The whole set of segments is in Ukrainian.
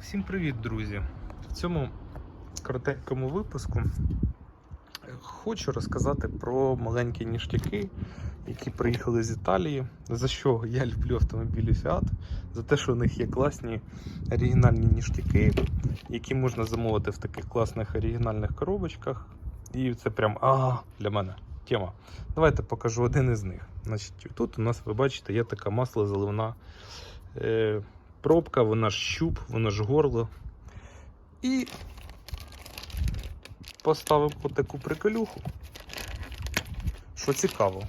Всім привіт, друзі! В цьому коротенькому випуску хочу розказати про маленькі ніштяки, які приїхали з Італії. За що я люблю автомобілі Fiat, за те, що у них є класні оригінальні ніштяки, які можна замовити в таких класних оригінальних коробочках. І це прям а для мене тема. Давайте покажу один із них. Значить, тут у нас, ви бачите, є така маслозаливна. Е, пробка, вона ж щуп, вона ж горло. І поставив по таку приколюху. Що цікаво,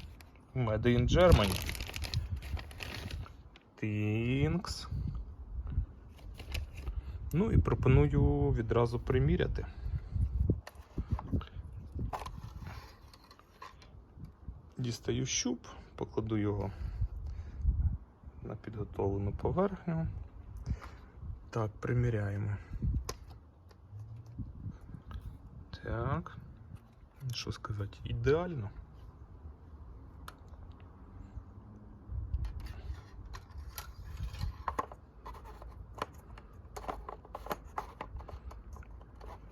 Made in Germany. Тінкс. Ну і пропоную відразу приміряти. Дістаю щуп, покладу його на підготовлену поверхню. Так, приміряємо. Так. Що сказати? Ідеально.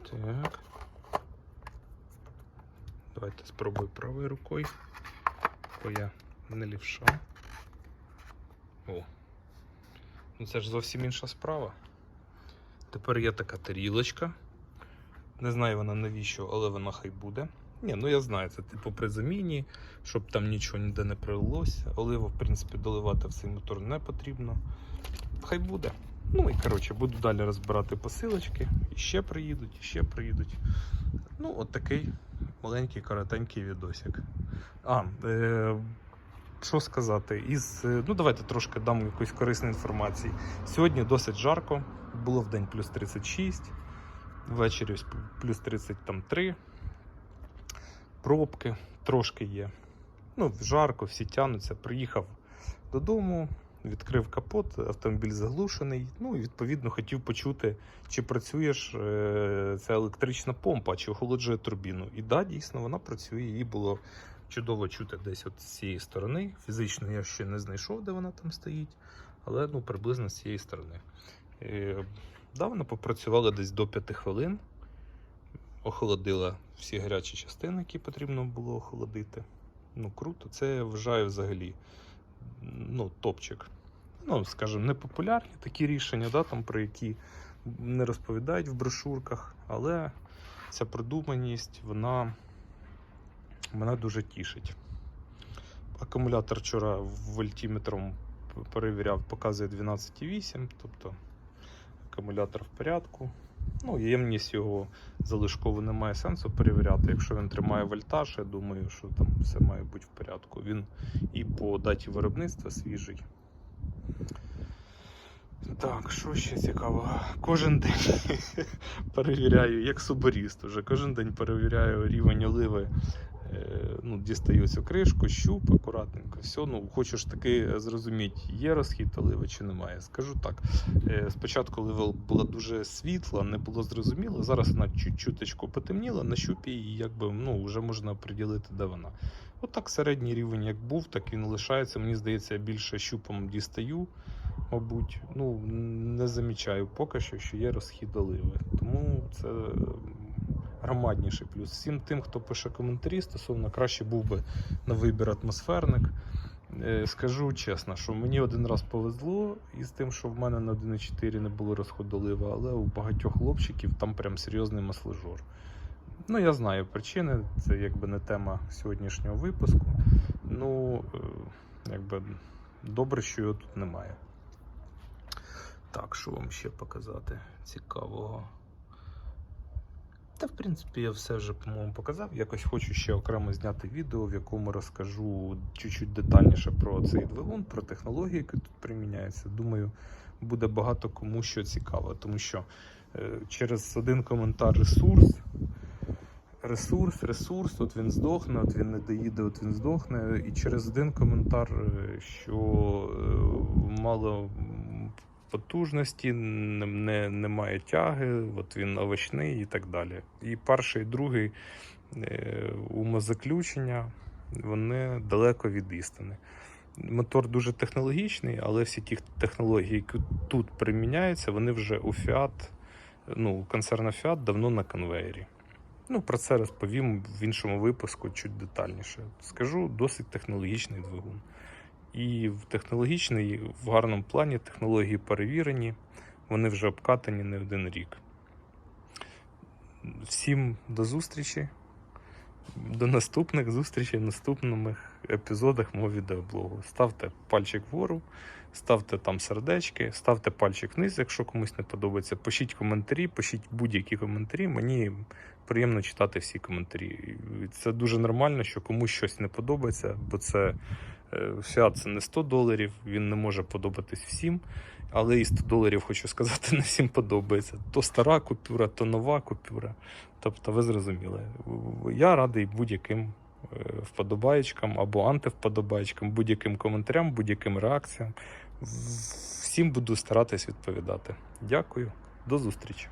Так. Давайте спробую правою рукою, бо я не лівша. О. Ну це ж зовсім інша справа. Тепер є така тарілочка. Не знаю вона навіщо, але вона хай буде. Ні, ну я знаю, це типу при заміні, щоб там нічого ніде не пролилося. Оливу, в принципі, доливати в цей мотор не потрібно. Хай буде. Ну і коротше, буду далі розбирати посилочки. І ще приїдуть, і ще приїдуть. Ну, от такий маленький коротенький відосик. А, е, що сказати? Із, е, ну давайте трошки дам якоїсь корисної інформації. Сьогодні досить жарко, було в день плюс 36, ввечері плюс 33. Пробки трошки є. Ну, жарко, всі тянуться. Приїхав додому, відкрив капот, автомобіль заглушений. Ну і відповідно хотів почути, чи працює ж е, ця електрична помпа, чи охолоджує турбіну. І да, дійсно, вона працює, її було чудово чути десь от з цієї сторони. Фізично я ще не знайшов, де вона там стоїть, але ну, приблизно з цієї сторони. Е, да, вона попрацювала десь до 5 хвилин. Охолодила всі гарячі частини, які потрібно було охолодити. Ну, круто, це я вважаю взагалі ну, топчик. Ну, скажімо, непопулярні такі рішення, да, там, про які не розповідають в брошурках, але ця продуманість, вона мене дуже тішить. Акумулятор вчора вольтіметром перевіряв, показує 12,8, тобто акумулятор в порядку. Ну, ємність його залишково немає сенсу перевіряти. Якщо він тримає вольтаж, я думаю, що там все має бути в порядку. Він і по даті виробництва свіжий. Так, що ще цікаво? Кожен день перевіряю, як суборіст уже, кожен день перевіряю рівень оливи. Е, Ну, дістаю цю кришку, щуп, акуратненько. Все, ну хочу ж таки зрозуміти, є розхід оливи чи немає. Скажу так. е, Спочатку олива була дуже світла, не було зрозуміло. Зараз вона чуть-чуточку потемніла на щупі, і якби ну, вже можна приділити, де вона. Отак середній рівень як був, так він лишається. Мені здається, я більше щупом дістаю. Мабуть, ну не замічаю поки що, що є розхід оливи. Тому це громадніший плюс. Всім тим, хто пише коментарі, стосовно краще був би на вибір атмосферник. Е, Скажу чесно, що мені один раз повезло із тим, що в мене на 1.4 не було розходу олива, але у багатьох хлопчиків там прям серйозний масложор. Ну, я знаю причини, це якби не тема сьогоднішнього випуску. Ну, е, якби добре, що його тут немає. Так, що вам ще показати цікавого? Та, в принципі, я все вже, по-моєму, показав. Якось хочу ще окремо зняти відео, в якому розкажу чуть-чуть детальніше про цей двигун, про технології, які тут приміняються. Думаю, буде багато кому що цікаво, тому що е, через один коментар ресурс. Ресурс, ресурс, от він здохне, от він не доїде, от він здохне. І через один коментар, е, що е, мало потужності, не, не, немає тяги, от він овочний і так далі. І перший, і другий е, умозаключення, вони далеко від істини. мотор дуже технологічний, але всі ті технології, які тут приміняються, вони вже у Fiat, ну, у концерна Fiat давно на конвеєрі. Ну, про це розповім в іншому випуску чуть детальніше. Скажу, досить технологічний двигун. І в технологічний, в гарному плані технології перевірені, вони вже обкатані не один рік. Всім до зустрічі. До наступних зустрічей в наступних епізодах мого відеоблогу. Ставте пальчик вгору, ставте там сердечки, ставте пальчик вниз, якщо комусь не подобається. Пишіть коментарі, пишіть будь-які коментарі. Мені приємно читати всі коментарі. Це дуже нормально, що комусь щось не подобається, бо це е, Fiat це не 100 доларів, він не може подобатись всім. Але і 100 доларів, хочу сказати, не всім подобається. То стара купюра, то нова купюра. Тобто, ви зрозуміли. Я радий будь-яким е, вподобаєчкам або антивподобаєчкам, будь-яким коментарям, будь-яким реакціям. Всім буду старатись відповідати. Дякую, до зустрічі.